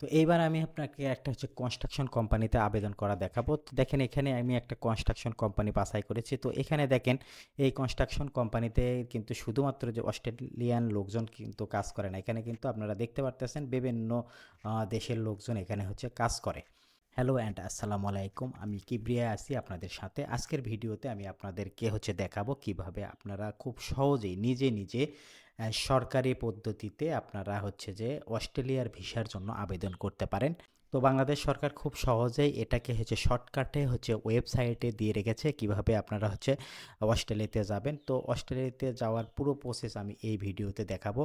তো এইবার আমি আপনাকে একটা হচ্ছে কনস্ট্রাকশন কোম্পানিতে আবেদন করা দেখাবো। তো দেখেন এখানে আমি একটা কনস্ট্রাকশন কোম্পানি বাছাই করেছি। তো এখানে দেখেন এই কনস্ট্রাকশন কোম্পানিতে কিন্তু শুধুমাত্র যে অস্ট্রেলিয়ান লোকজন কিন্তু কাজ করে না, এখানে কিন্তু আপনারা দেখতে পারতেছেন বিভিন্ন দেশের লোকজন এখানে হচ্ছে কাজ করে। হ্যালো অ্যান্ড আসসালামু আলাইকুম, আমি কিবরিয়া আছি আপনাদের সাথে। আজকের ভিডিওতে আমি আপনাদেরকে হচ্ছে দেখাবো কীভাবে আপনারা খুব সহজেই নিজে নিজে সরকারি পদ্ধতিতে আপনারা হচ্ছে যে অস্ট্রেলিয়ার ভিসার জন্য আবেদন করতে পারেন। তো বাংলাদেশ সরকার খুব সহজেই এটাকে হচ্ছে শর্টকাটে হচ্ছে ওয়েবসাইটে দিয়ে রেখেছে কীভাবে আপনারা হচ্ছে অস্ট্রেলিয়াতে যাবেন। তো অস্ট্রেলিয়াতে যাওয়ার পুরো প্রসেস আমি এই ভিডিওতে দেখাবো।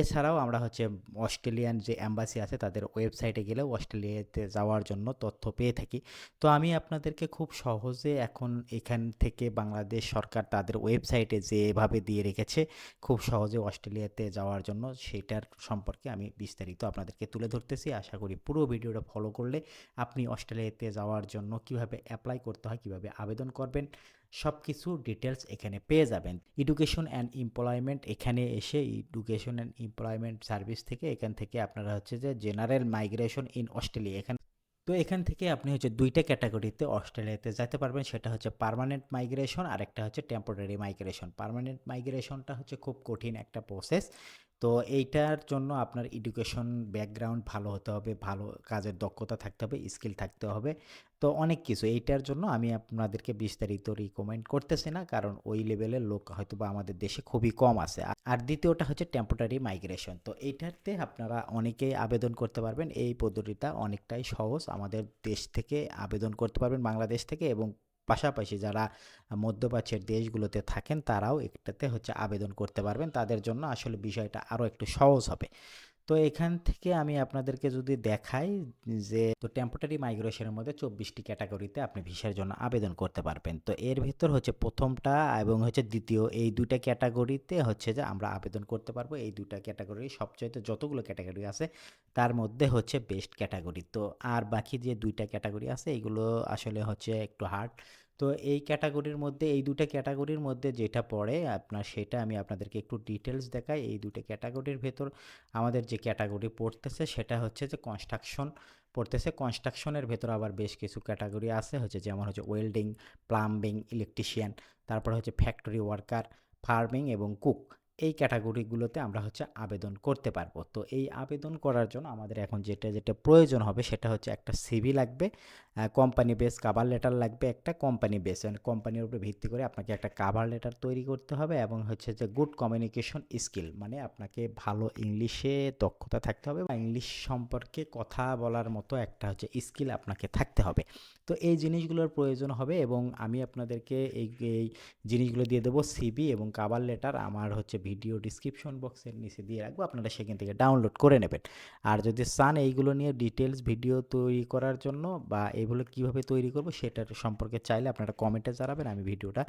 এছাড়াও আমরা হচ্ছে অস্ট্রেলিয়ান যে অ্যাম্বাসি আছে তাদের ওয়েবসাইটে গেলেও অস্ট্রেলিয়াতে যাওয়ার জন্য তথ্য পেয়ে থাকি। তো আমি আপনাদেরকে খুব সহজে এখন এখান থেকে বাংলাদেশ সরকার তাদের ওয়েবসাইটে যেভাবে দিয়ে রেখেছে খুব সহজে অস্ট্রেলিয়াতে যাওয়ার জন্য সেটার সম্পর্কে আমি বিস্তারিত আপনাদেরকে তুলে ধরতেছি। আশা করি পুরো ভিডিওটা ফলো করলে আপনি অস্ট্রেলিয়াতে যাওয়ার জন্য কীভাবে অ্যাপ্লাই করতে হয়, কীভাবে আবেদন করবেন সব কিছু ডিটেলস এখানে পেয়ে যাবেন। এডুকেশন অ্যান্ড এমপ্লয়মেন্ট এখানে এসে এডুকেশন অ্যান্ড এমপ্লয়মেন্ট সার্ভিস থেকে এখান থেকে আপনারা হচ্ছে যে জেনারেল মাইগ্রেশন ইন অস্ট্রেলিয়া এখান তো এখান থেকে আপনি হচ্ছে দুইটা ক্যাটাগরিতে অস্ট্রেলিয়াতে যেতে পারবেন, সেটা হচ্ছে পার্মানেন্ট মাইগ্রেশন আর একটা হচ্ছে টেম্পোরারি মাইগ্রেশন পার্মানেন্ট মাইগ্রেশনটা হচ্ছে খুব কঠিন একটা প্রসেস তো এইটার জন্য আপনার এডুকেশন ব্যাকগ্রাউন্ড ভালো হতে হবে, ভালো কাজের দক্ষতা থাকতে হবে স্কিল থাকতে হবে। তো অনেক কিছু, এইটার জন্য আমি আপনাদেরকে বিস্তারিত রিকমেন্ড করতেছি না, কারণ ওই লেভেলের লোক হয়তো বা আমাদের দেশে খুবই কম আছে। আর দ্বিতীয়টা হচ্ছে টেম্পোরারি মাইগ্রেশন তো এইটাতে আপনারা অনেকেই আবেদন করতে পারবেন। এই পদ্ধতিটা অনেকটাই সহজ। আমাদের দেশ থেকে আবেদন করতে পারবেন, বাংলাদেশ থেকে এবং পাশাপাশি যারা মধ্যপ্রাচ্যের দেশগুলোতে থাকেন, তারাও একটাতে হচ্ছে আবেদন করতে পারবেন। তাদের জন্য আসলে বিষয়টা আরও একটু সহজ হবে। তো এখান থেকে আমি আপনাদেরকে যদি দেখাই যে, তো টেম্পোরারি মাইগ্রেশনের মধ্যে চব্বিশটি ক্যাটাগরিতে আপনি ভিসার জন্য আবেদন করতে পারবেন। তো এর ভিতর হচ্ছে প্রথমটা এবং হচ্ছে দ্বিতীয়। এই দুইটা ক্যাটাগরিতে হচ্ছে যে, আমরা আবেদন করতে পারব। এই দুইটা ক্যাটাগরি সবচাইতে যতগুলো ক্যাটাগরি আছে, তার মধ্যে হচ্ছে বেস্ট ক্যাটাগরি তো আর বাকি যে দুইটা ক্যাটাগরি আছে, এগুলো আসলে হচ্ছে একটু হার্ড তো এই ক্যাটাগরির মধ্যে, এই দুটো ক্যাটাগরির মধ্যে যেটা পড়ে আপনার সেটা আমি আপনাদেরকে একটু ডিটেলস দেখাই। এই দুটো ক্যাটাগরির ভেতর আমাদের যে ক্যাটাগরি পড়তেছে সেটা হচ্ছে যে কনস্ট্রাকশন পড়তেছে। কনস্ট্রাকশনের ভেতর আবার বেশ কিছু ক্যাটাগরি আছে, হচ্ছে যেমন হচ্ছে ওয়েল্ডিং প্লাম্বিং ইলেকট্রিশিয়ান তারপর হচ্ছে ফ্যাক্টরি ওয়ার্কার ফার্মিং এবং কুক এই ক্যাটাগরিগুলোতে আমরা হচ্ছে আবেদন করতে পারব। তো এই আবেদন করার জন্য আমাদের এখন যেটা যেটা প্রয়োজন হবে সেটা হচ্ছে একটা সিভি লাগবে কোম্পানি বেস কাভার লেটার লাগবে, একটা কোম্পানি বেস মানে কোম্পানির উপরে ভিত্তি করে আপনাকে একটা কাভার লেটার তৈরি করতে হবে এবং হচ্ছে যে গুড কমিউনিকেশন স্কিল মানে আপনাকে ভালো ইংলিশে দক্ষতা থাকতে হবে বা ইংলিশ সম্পর্কে কথা বলার মতো একটা হচ্ছে স্কিল আপনাকে থাকতে হবে। তো এই জিনিসগুলোর প্রয়োজন হবে এবং আমি আপনাদেরকে এই এই জিনিসগুলো দিয়ে দেবো সিবি এবং কাভার লেটার আমার হচ্ছে ভিডিও ডিসক্রিপশন বক্সের নিচে দিয়ে রাখব, আপনারা সেখান থেকে ডাউনলোড করে নেবেন। আর যদি চান এইগুলো নিয়ে ডিটেলস ভিডিও তৈরি করার জন্য বা এগুলো কীভাবে তৈরি করব সেটার সম্পর্কে চাইলে আপনারা কমেন্টে জানাবেন, আমি ভিডিওটা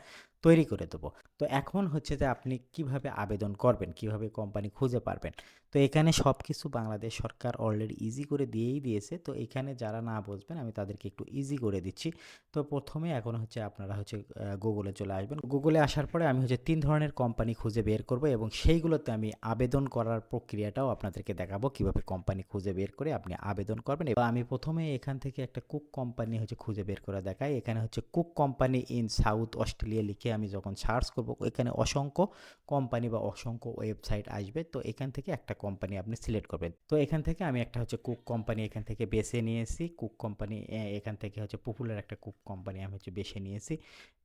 তৈরি করে দেবো। তো এখন হচ্ছে যে আপনি কীভাবে আবেদন করবেন, কীভাবে কোম্পানি খুঁজে পারবেন? তো এখানে সব কিছু বাংলাদেশ সরকার অলরেডি ইজি করে দিয়েই দিয়েছে। তো এখানে যারা না বুঝবেন, আমি তাদেরকে একটু ইজি করে দিচ্ছি। তো প্রথমে এখন হচ্ছে আপনারা হচ্ছে গুগলে চলে আসবেন। গুগলে আসার পরে আমি হচ্ছে তিন ধরনের কোম্পানি খুঁজে বের করব। এবং সেইগুলোতে আমি আবেদন করার প্রক্রিয়াটাও আপনাদেরকে দেখাবো। কীভাবে কোম্পানি খুঁজে বের করে আপনি আবেদন করবেন এবং আমি প্রথমে এখান থেকে একটা কুক কোম্পানি হচ্ছে খুঁজে বের করে দেখাই। এখানে হচ্ছে cook company in South Australia লিখে আমি যখন সার্চ করব, এখানে অসংখ্য কোম্পানি বা অসংখ্য ওয়েবসাইট আসবে। তো এখান থেকে একটা কোম্পানি আপনি সিলেক্ট করবেন। তো এখান থেকে আমি একটা হচ্ছে কুক কোম্পানি এখান থেকে বেছে নিয়েছি। কুক কোম্পানি এখান থেকে হচ্ছে পপুলার একটা কুক কোম্পানি আমি হচ্ছে বেছে নিয়েছি।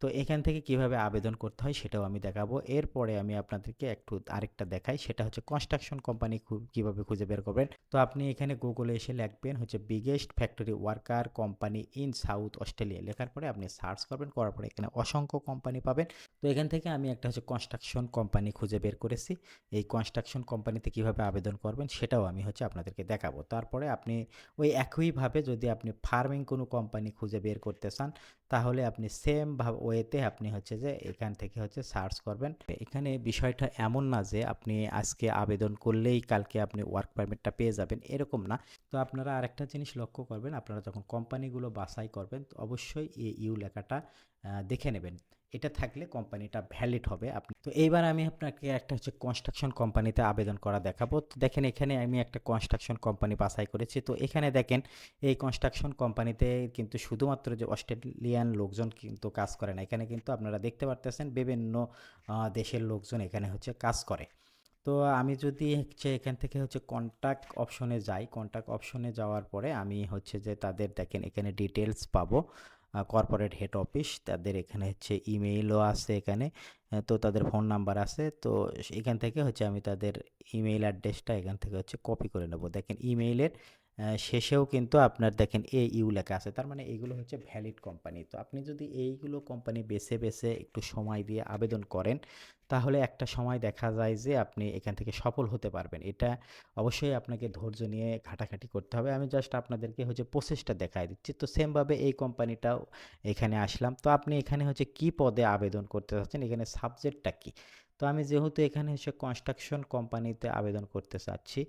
তো এখান থেকে কীভাবে আবেদন করতে হয় সেটাও আমি দেখাবো। এরপরে আমি আপনাদেরকে একটু আরেকটা দেখাই, সেটা হচ্ছে কনস্ট্রাকশন কোম্পানি কীভাবে খুঁজে বের করবেন। তো আপনি এখানে গুগলে এসে লিখবেন হচ্ছে biggest factory worker company in South Australia লেখার পরে আপনি সার্চ করবেন, করার পরে এখানে অসংখ্য কোম্পানি পাবেন। তো এখান থেকে আমি একটা হচ্ছে কনস্ট্রাকশন কোম্পানি খুঁজে বের করেছি। এই কনস্ট্রাকশন কোম্পানিতে কীভাবে আবেদন করবেন, সেটাও আমি হচ্ছে আপনাদেরকে দেখাবো। তারপরে আপনি ওই একইভাবে যদি আপনি ফার্মিং কোনো কোম্পানি খুঁজে বের করতে চান, তাহলে আপনি সেম ভাবে, ওয়েতে আপনি হচ্ছে যে এখান থেকে হচ্ছে সার্চ করবেন। এখানে বিষয়টা এমন না যে আপনি আজকে আবেদন করলেই কালকে আপনি ওয়ার্ক পারমিটটা পেয়ে যাবেন, এরকম না। তো আপনারা আরেকটা জিনিস লক্ষ্য করবেন, আপনারা যখন কোম্পানিগুলো বাছাই করবেন, তো অবশ্যই এই ইউ লেখাটা দেখে নেবেন। এটা থাকলে কোম্পানিটা ভ্যালিড হবে। আপনি তো এইবার আমি আপনাকে একটা হচ্ছে কনস্ট্রাকশন কোম্পানিতে আবেদন করা দেখাবো। তো দেখেন এখানে আমি একটা কনস্ট্রাকশন কোম্পানি বাছাই করেছি। তো এখানে দেখেন, এই কনস্ট্রাকশন কোম্পানিতে কিন্তু শুধুমাত্র যে অস্ট্রেলিয়ান লোকজন কিন্তু কাজ করে না। এখানে কিন্তু আপনারা দেখতে পারতেছেন বিভিন্ন দেশের লোকজন এখানে হচ্ছে কাজ করে। তো আমি যদি হচ্ছে এখান থেকে হচ্ছে কন্ট্যাক্ট অপশনে যাই কন্ট্যাক্ট অপশনে যাওয়ার পরে আমি হচ্ছে যে তাদের দেখেন এখানে ডিটেলস পাবো। কর্পোরেট হেড অফিস তাদের এখানে হচ্ছে ইমেইলও আছে এখানে। তো তাদের ফোন নাম্বার আছে। তো এখান থেকে হচ্ছে আমি তাদের ইমেইল অ্যাড্রেসটা এখান থেকে হচ্ছে কপি করে নেব। দেখেন ইমেইলের শেষেও কিন্তু আপনার দেখেন এ ইউ লেখা আছে। তার মানে এইগুলো হচ্ছে ভ্যালিড কোম্পানি তো আপনি যদি এইগুলো কোম্পানি বেছে বেছে একটু সময় দিয়ে আবেদন করেন, তাহলে একটা সময় দেখা যায় যে আপনি এখান থেকে সফল হতে পারবেন। এটা অবশ্যই আপনাকে ধৈর্য নিয়ে ঘাটাঘাটি করতে হবে। আমি জাস্ট আপনাদেরকে হচ্ছে প্রসেসটা দেখাই দিচ্ছি। তো সেমভাবে এই কোম্পানিটাও এখানে আসলাম। তো আপনি এখানে হচ্ছে কি পদে আবেদন করতে চাচ্ছেন? এখানে সাবজেক্টটা কি? তো আমি যেহেতু এখানে হচ্ছে কনস্ট্রাকশন কোম্পানিতে আবেদন করতে চাচ্ছি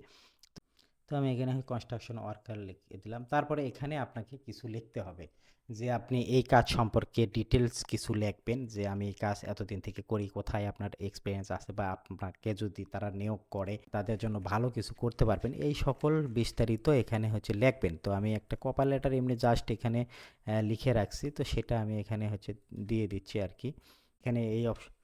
তো আমি এখানে কনস্ট্রাকশন ওয়ার্কার লিখে দিলাম। তারপরে এখানে আপনাকে কিছু লিখতে হবে যে আপনি এই কাজ সম্পর্কে ডিটেলস কিছু লিখবেন যে আমি এই কাজ এতদিন থেকে করি, কোথায় আপনার এক্সপিরিয়েন্স আছে বা আপনাকে যদি তারা নিয়োগ করে তাদের জন্য ভালো কিছু করতে পারবেন। এই সকল বিস্তারিত এখানে হচ্ছে লিখবেন। তো আমি একটা কপার লেটার এমনি জাস্ট এখানে লিখে রাখছি। তো সেটা আমি এখানে হচ্ছে দিয়ে দিচ্ছি আর কি। এখানে এই অপশন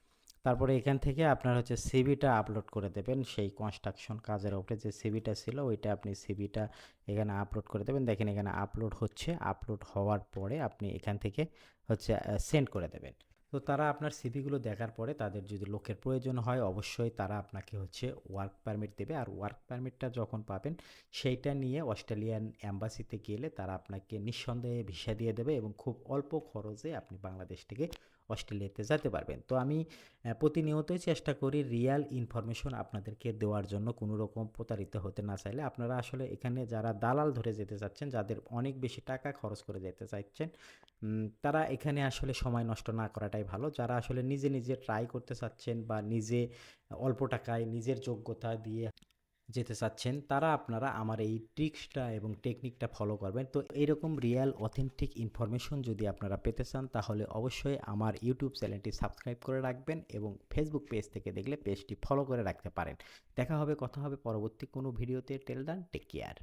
তারপরে এখান থেকে আপনার হচ্ছে সিভিটা আপলোড করে দেবেন। সেই কনস্ট্রাকশন কাজের ওপরে যে সিভিটা ছিল, ওইটা আপনি সিভিটা এখানে আপলোড করে দেবেন। দেখেন এখানে আপলোড হচ্ছে। আপলোড হওয়ার পরে আপনি এখান থেকে হচ্ছে সেন্ড করে দেবেন। তো তারা আপনার সিভিগুলো দেখার পরে তাদের যদি লোকের প্রয়োজন হয়, অবশ্যই তারা আপনাকে হচ্ছে ওয়ার্ক পারমিট দেবে। আর ওয়ার্ক পারমিটটা যখন পাবেন, সেইটা নিয়ে অস্ট্রেলিয়ান অ্যাম্বাসিতে গেলে তারা আপনাকে নিঃসন্দেহে ভিসা দিয়ে দেবে এবং খুব অল্প খরচে আপনি বাংলাদেশ থেকে অস্ট্রেলিয়াতে যেতে পারবেন। তো আমি প্রতিনিয়তই চেষ্টা করি রিয়াল ইনফরমেশন আপনাদেরকে দেওয়ার জন্য। কোনো রকম প্রতারিত হতে না চাইলে আপনারা আসলে এখানে যারা দালাল ধরে যেতে চাচ্ছেন, যাদের অনেক বেশি টাকা খরচ করে যেতে চাইছেন তারা এখানে আসলে সময় নষ্ট না করাটাই ভালো। যারা আসলে নিজে নিজে ট্রাই করতে চাচ্ছেন বা নিজে অল্প টাকায় নিজের যোগ্যতা দিয়ে যেতে চাচ্ছেন, তারা আপনারা আমার এই ট্রিক্সটা এবং টেকনিকটা ফলো করবেন। তো এরকম রিয়েল অথেন্টিক ইনফরমেশন যদি আপনারা পেতে চান, তাহলে অবশ্যই আমার ইউটিউব চ্যানেলটি সাবস্ক্রাইব করে রাখবেন এবং ফেসবুক পেজ থেকে দেখলে পেজটি ফলো করে রাখতে পারেন। দেখা হবে, কথা হবে পরবর্তী কোনো ভিডিওতে টেল ডান টেক কেয়ার